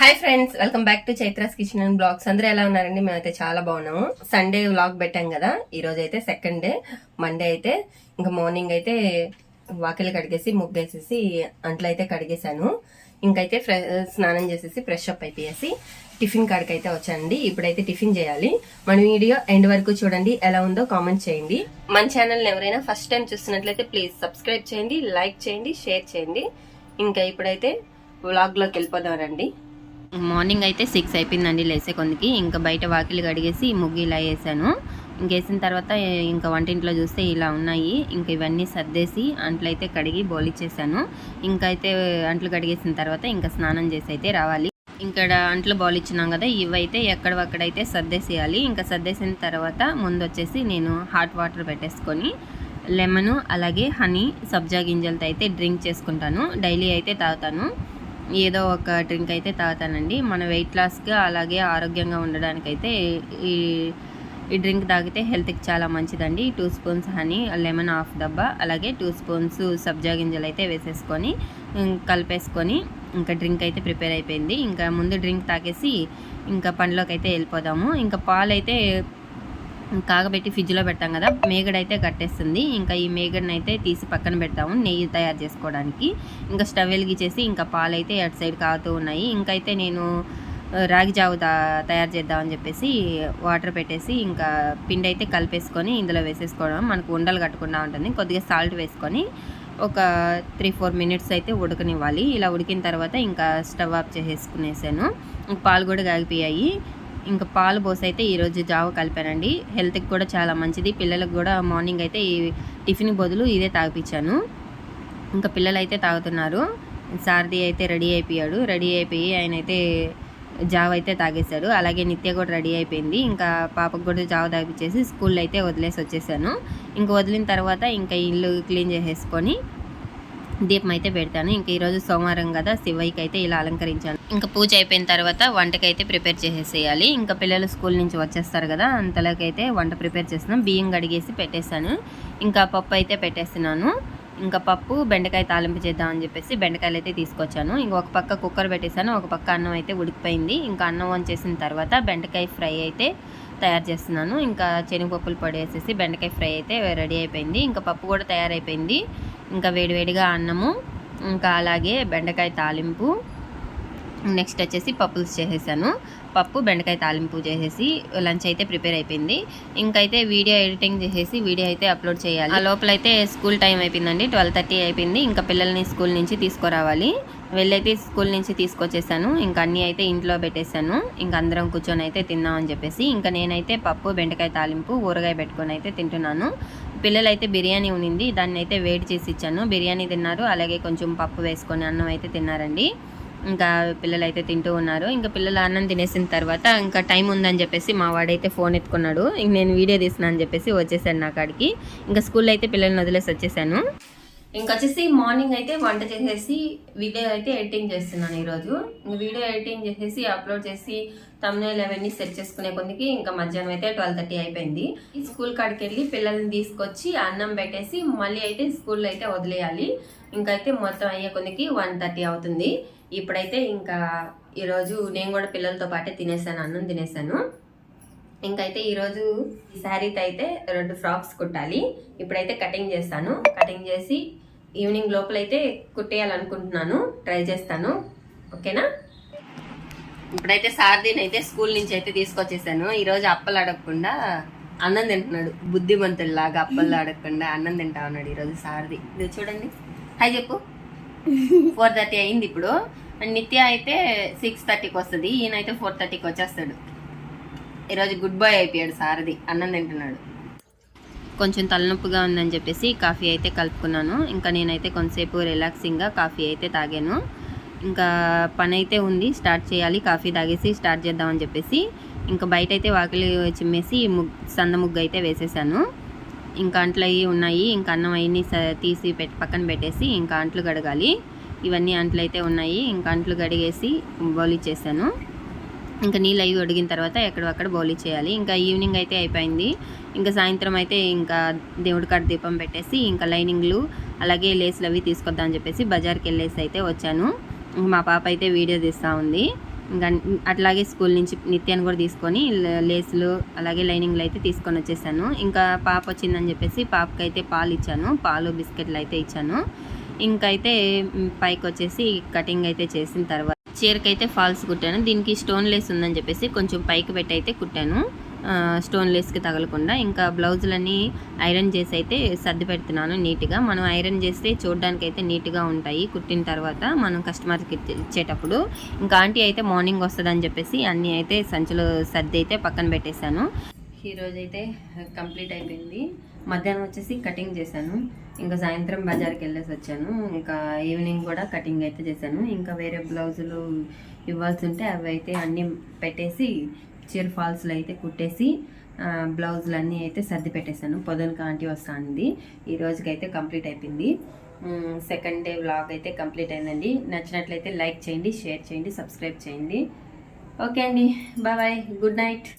Hi friends welcome back to Chaitra's kitchen and blogs అందరూ ఎలా ఉన్నారండి? మేమైతే చాలా బాగున్నాము సండే వ్లాగ్ పెట్టాం కదా. ఈ రోజు అయితే సెకండ్ డే మండే అయితే ఇంకా మార్నింగ్ అయితే వాకిలు కడిగేసి ముగ్గేసేసి అంట్లు అయితే కడిగేశాను. ఇంకైతే ఫ్రె- స్నానం చేసేసి ఫ్రెష్ అప్ అయిపోయేసి టిఫిన్ కాడికి అయితే వచ్చానండి. ఇప్పుడైతే టిఫిన్ చేయాలి. మన వీడియో ఎండ్ వరకు చూడండి. ఎలా ఉందో కామెంట్ చేయండి. మన ఛానల్ ఎవరైనా ఫస్ట్ టైం చూస్తున్నట్లయితే ప్లీజ్ సబ్స్క్రైబ్ చేయండి లైక్ చేయండి షేర్ చేయండి. ఇంకా ఇప్పుడైతే వ్లాగ్లోకి వెళ్ళిపోదాం రండి. మార్నింగ్ అయితే సిక్స్ అయిపోయిందండి లేసే కొందికి. ఇంకా బయట వాకిలి కడిగేసి ముగ్గు ఇలా వేసాను. ఇంకేసిన తర్వాత ఇంకా వంటింట్లో చూస్తే ఇలా ఉన్నాయి. ఇంకా ఇవన్నీ సర్దేసి అంట్లయితే కడిగి బోలిచ్చేసాను ఇంకా అయితే అంట్లు కడిగేసిన తర్వాత ఇంకా స్నానం చేసి అయితే రావాలి. ఇక్కడ అంట్లు బౌలిచ్చినాం కదా ఇవైతే ఎక్కడవక్కడైతే సర్దేసేయాలి. ఇంకా సర్దేసిన తర్వాత ముందు వచ్చేసి నేను హాట్ వాటర్ పెట్టేసుకొని లెమను అలాగే హనీ సబ్జా గింజలతో అయితే డ్రింక్ చేసుకుంటాను. డైలీ అయితే తాగుతాను. ఏదో ఒక డ్రింక్ అయితే తాగుతానండి. మన వెయిట్ లాస్గా అలాగే ఆరోగ్యంగా ఉండడానికైతే ఈ ఈ డ్రింక్ తాగితే హెల్త్కి చాలా మంచిదండి. Two spoons honey lemon half డబ్బా అలాగే టూ స్పూన్స్ సబ్జా గింజలు అయితే వేసేసుకొని కలిపేసుకొని ఇంకా డ్రింక్ అయితే ప్రిపేర్ అయిపోయింది. ఇంకా ముందు డ్రింక్ తాగేసి ఇంకా పండ్లోకి అయితే వెళ్ళిపోదాము. ఇంకా పాలు అయితే కాగబెట్టి ఫ్రిడ్జ్లో పెడతాం కదా మేగడైతే కట్టేస్తుంది. ఇంకా ఈ మేగడని అయితే తీసి పక్కన పెడతాము నెయ్యి తయారు చేసుకోవడానికి. ఇంకా స్టవ్ వెలిగించేసి ఇంకా పాలు అయితే అటు సైడ్ కాగుతూ ఉన్నాయి. ఇంకైతే నేను రాగి జావు తా- తయారు చేద్దామని చెప్పేసి వాటర్ పెట్టేసి ఇంకా పిండి అయితే కలిపేసుకొని ఇందులో వేసేసుకోవడం. మనకు ఉండలు కట్టకుండా ఉంటుంది. కొద్దిగా సాల్ట్ వేసుకొని ఒక త్రీ ఫోర్ మినిట్స్ అయితే ఉడకనివ్వాలి. ఇలా ఉడికిన తర్వాత ఇంకా స్టవ్ ఆఫ్ చేసేసుకునేసాను. పాలు కూడా కాగిపోయాయి. ఇంకా పాలు పోసి అయితే ఈరోజు జావ కలిపానండి. హెల్త్కి కూడా చాలా మంచిది. పిల్లలకు కూడా మార్నింగ్ అయితే ఈ టిఫిన్ బదులు ఇదే తాగిపించాను ఇంకా పిల్లలు అయితే తాగుతున్నారు. సారథి అయితే రెడీ అయిపోయాడు. రెడీ అయిపోయి ఆయన అయితే జావ అయితే తాగేశాడు. అలాగే నిత్య కూడా రెడీ అయిపోయింది. ఇంకా పాపకు కూడా జావ తాగిపించేసి స్కూల్లో అయితే వదిలేసి వచ్చేసాను. ఇంకా వదిలిన తర్వాత ఇంకా ఇల్లు క్లీన్ చేసేసుకొని దీపం అయితే పెడతాను. ఇంకా ఈరోజు సోమవారం కదా శివయ్యకి అయితే ఇలా అలంకరించాను. ఇంకా పూజ అయిపోయిన తర్వాత వంటకైతే ప్రిపేర్ చేసేసేయాలి. ఇంకా పిల్లలు స్కూల్ నుంచి వచ్చేస్తారు కదా అంతలోకైతే వంట ప్రిపేర్ చేస్తున్నాం. బియ్యం కడిగేసి పెట్టేశాను. ఇంకా పప్పు అయితే పెట్టేస్తున్నాను. ఇంకా పప్పు బెండకాయ తాలింపు చేద్దామని చెప్పేసి బెండకాయలు అయితే తీసుకొచ్చాను. ఇంక ఒక పక్క కుక్కర్ పెట్టేశాను. ఒక పక్క అన్నం అయితే ఉడికిపోయింది. ఇంకా అన్నం వంచేసిన తర్వాత బెండకాయ ఫ్రై అయితే తయారు చేస్తున్నాను. ఇంకా శనగపప్పులు పొడి వేసేసి బెండకాయ ఫ్రై అయితే రెడీ అయిపోయింది. ఇంకా పప్పు కూడా తయారైపోయింది. ఇంకా వేడివేడిగా అన్నము ఇంకా అలాగే బెండకాయ తాలింపు. నెక్స్ట్ వచ్చేసి పప్పులు చేసేసాను. పప్పు బెండకాయ తాలింపు చేసేసి లంచ్ అయితే ప్రిపేర్ అయిపోయింది. ఇంకైతే వీడియో ఎడిటింగ్ చేసేసి వీడియో అయితే అప్లోడ్ చేయాలి. ఆ లోపల అయితే స్కూల్ టైం అయిపోయిందండి. ట్వెల్వ్ థర్టీ అయిపోయింది. ఇంకా పిల్లల్ని స్కూల్ నుంచి తీసుకురావాలి. వెళ్ళైతే స్కూల్ నుంచి తీసుకొచ్చేసాను. ఇంకా అన్నీ అయితే ఇంట్లో పెట్టేశాను ఇంకా అందరం కూర్చొని అయితే తిందామని చెప్పేసి. ఇంకా నేనైతే పప్పు బెండకాయ తాలింపు ఊరగాయ పెట్టుకొని అయితే తింటున్నాను. పిల్లలైతే బిర్యానీ ఉనింది. దాన్ని అయితే వేడి చేసి ఇచ్చాను. బిర్యానీ తిన్నారు. అలాగే కొంచెం పప్పు వేసుకొని అన్నం అయితే తిన్నారండి. ఇంకా పిల్లలు అయితే తింటూ ఉన్నారు. ఇంకా పిల్లలు అన్నం తినేసిన తర్వాత ఇంకా టైం ఉందని చెప్పేసి మా వాడైతే ఫోన్ ఎత్తుకున్నాడు. ఇంక నేను వీడియో తీసినా అని చెప్పేసి వచ్చేసాను నా కాడికి. ఇంకా స్కూల్లో అయితే పిల్లల్ని వదిలేసి వచ్చేసాను. ఇంకొచ్చేసి మార్నింగ్ అయితే వంట చేసేసి వీడియో అయితే ఎడిటింగ్ చేస్తున్నాను ఈరోజు. వీడియో ఎడిటింగ్ చేసేసి అప్లోడ్ చేసి తమ్నేల్ అవన్నీ సెట్ చేసుకునే కొద్దికి ఇంకా మధ్యాహ్నం అయితే ట్వెల్వ్ థర్టీ అయిపోయింది. స్కూల్ కాడికి వెళ్ళి పిల్లల్ని తీసుకొచ్చి అన్నం పెట్టేసి మళ్ళీ అయితే స్కూల్లో అయితే వదిలేయాలి. ఇంకైతే మొత్తం అయ్యే కొద్దికి వన్ థర్టీ అవుతుంది. ఇప్పుడైతే ఇంకా ఈరోజు నేను కూడా పిల్లలతో పాటే తినేసాను అన్నం తినేసాను. ఇంకైతే ఈరోజు ఈ శారీతో అయితే రెండు ఫ్రాక్స్ కుట్టాలి. ఇప్పుడైతే కటింగ్ చేస్తాను. కటింగ్ చేసి ఈవినింగ్ లోపల అయితే కుట్టేయాలనుకుంటున్నాను. ట్రై చేస్తాను. ఓకేనా? ఇప్పుడైతే సారథిని అయితే స్కూల్ నుంచి అయితే తీసుకొచ్చేసాను. ఈరోజు అప్పలు అడగకుండా అన్నం తింటున్నాడు. బుద్ధిమంతుడిలాగా అప్పలు అడగకుండా అన్నం తింటా ఉన్నాడు ఈరోజు సారథి. ఇది చూడండి. హాయ్ చెప్పు. ఫోర్ థర్టీ అయింది ఇప్పుడు. అండ్ నిత్య అయితే సిక్స్ థర్టీకి వస్తుంది. ఈయన అయితే ఫోర్ థర్టీకి వచ్చేస్తాడు. ఈరోజు గుడ్ బాయ్ అయిపోయాడు సారది అన్నం తింటున్నాడు. కొంచెం తలనొప్పిగా ఉందని చెప్పేసి కాఫీ అయితే కలుపుకున్నాను. ఇంకా నేనైతే కొంతసేపు రిలాక్సింగ్గా కాఫీ అయితే తాగాను. ఇంకా పని అయితే ఉంది. స్టార్ట్ చేయాలి. కాఫీ తాగేసి స్టార్ట్ చేద్దామని చెప్పేసి ఇంకా బయట అయితే వాకిలి చిమ్మేసి ముగ్ సంద ముగ్గు అయితే వేసేసాను. ఇంకా అంట్లు అవి ఉన్నాయి. ఇంకా అన్నం అవన్నీ స- తీసి పెట్టి పక్కన పెట్టేసి ఇంకా అంట్లు కడగాలి. ఇవన్నీ అంట్లు అయితే ఉన్నాయి. ఇంకా అంట్లు కడిగేసి బౌలిచ్చేసాను ఇంకా నీళ్ళు అవి ఒడిగిన తర్వాత ఎక్కడక్కడ బౌలి చేయాలి. ఇంకా ఈవినింగ్ అయితే అయిపోయింది. ఇంకా సాయంత్రం అయితే ఇంకా దేవుడి కాడ దీపం పెట్టేసి ఇంకా లైనింగ్లు అలాగే లేస్లు అవి తీసుకొద్దామని చెప్పేసి బజార్కి వెళ్ళేసి అయితే వచ్చాను. మా పాప అయితే వీడియో తీస్తూ ఉంది. ఇంకా అట్లాగే స్కూల్ నుంచి నిత్యాన్ని కూడా తీసుకొని లేసులు అలాగే లైనింగ్లు అయితే తీసుకొని వచ్చేసాను. ఇంకా పాప వచ్చిందని చెప్పేసి పాపకి అయితే పాలు ఇచ్చాను. పాలు బిస్కెట్లు అయితే ఇచ్చాను. ఇంకైతే పైకి వచ్చేసి కటింగ్ అయితే చేసిన తర్వాత చీరకైతే ఫాల్స్ కుట్టాను. దీనికి స్టోన్ లేస్ ఉందని చెప్పేసి కొంచెం పైకి పెట్టి అయితే కుట్టాను. స్టోన్ లేస్కి తగలకుండా ఇంకా బ్లౌజులన్నీ ఐరన్ చేసి అయితే సర్ది పెడుతున్నాను నీట్గా. మనం ఐరన్ చేస్తే చూడడానికి అయితే నీట్గా ఉంటాయి. కుట్టిన తర్వాత మనం కస్టమర్కి ఇచ్చేటప్పుడు ఇంకా ఆంటీ అయితే మార్నింగ్ వస్తుందని చెప్పేసి అన్నీ అయితే సంచులు సర్ది అయితే పక్కన పెట్టేశాను. ఈరోజైతే కంప్లీట్ అయిపోయింది. మధ్యాహ్నం వచ్చేసి కటింగ్ చేశాను. ఇంకా సాయంత్రం బజార్కి వెళ్ళేసి వచ్చాను. ఇంకా ఈవినింగ్ కూడా కటింగ్ అయితే చేశాను. ఇంకా వేరే బ్లౌజులు ఇవ్వాల్సి ఉంటే అవి అయితే అన్నీ పెట్టేసి చీర ఫాల్స్లో అయితే కుట్టేసి బ్లౌజులు అన్నీ అయితే సర్ది పెట్టేశాను. పొద్దునకి ఆంటీ వస్తా ఈ రోజుకైతే కంప్లీట్ అయిపోయింది. సెకండ్ డే వ్లాగ్ అయితే కంప్లీట్ అయిందండి. నచ్చినట్లయితే లైక్ చేయండి షేర్ చేయండి సబ్స్క్రైబ్ చేయండి. ఓకే అండి. బాయ్. Good night.